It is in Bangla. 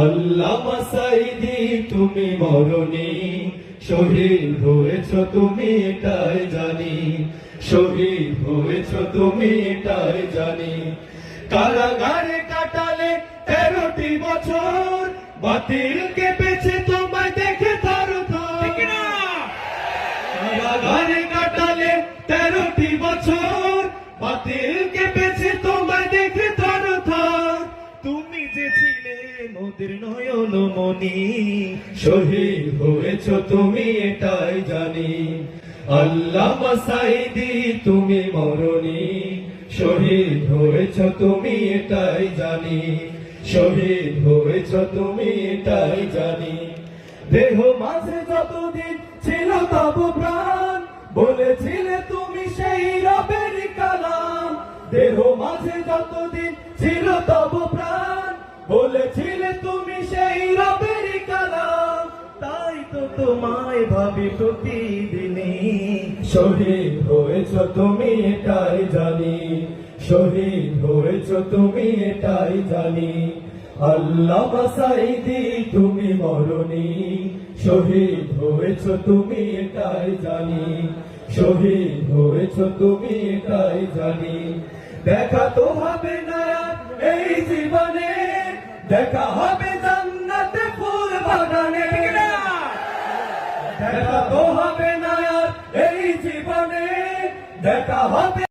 আল্লাহ মাসাইদি তুমি মরণি। শহীদ হয়েছ তুমি এটাই জানি। শহীদ হয়েছ তুমি এটাই জানি। কারাগারে কাটালে তেরোটি বছর। বাতিল কেঁপেছে তোমায় দেখে তার কারাগারে কাটালে তেরোটি বছর। বাতিল হয়েছ তুমি, এটাই জানি। দেহ মাঝে যতদিন ছিল তব প্রাণ, বলেছিলে তুমি সেই রবের কালাম। দেহ মাঝে যতদিন ছিল তব প্রাণ বলেছিলে তুমি সেই রবের কালাম, তাই তো তোমায় ভাবি প্রতিদিনই। শহীদ হয়েছ তুমি এটাই জানি, শহীদ হয়েছ তুমি এটাই জানি। আল্লাহ বাসাইদি তুমি মরণি, শহীদ হয়েছ তুমি এটাই জানি, শহীদ হয়েছ তুমি এটাই জানি। দেখা তো হবে না, এই জীবনে দেখা হবে জান্নাতে ফুল বাগানে। দেখা তো হবে না আর এই জীবনে। দেখা হবে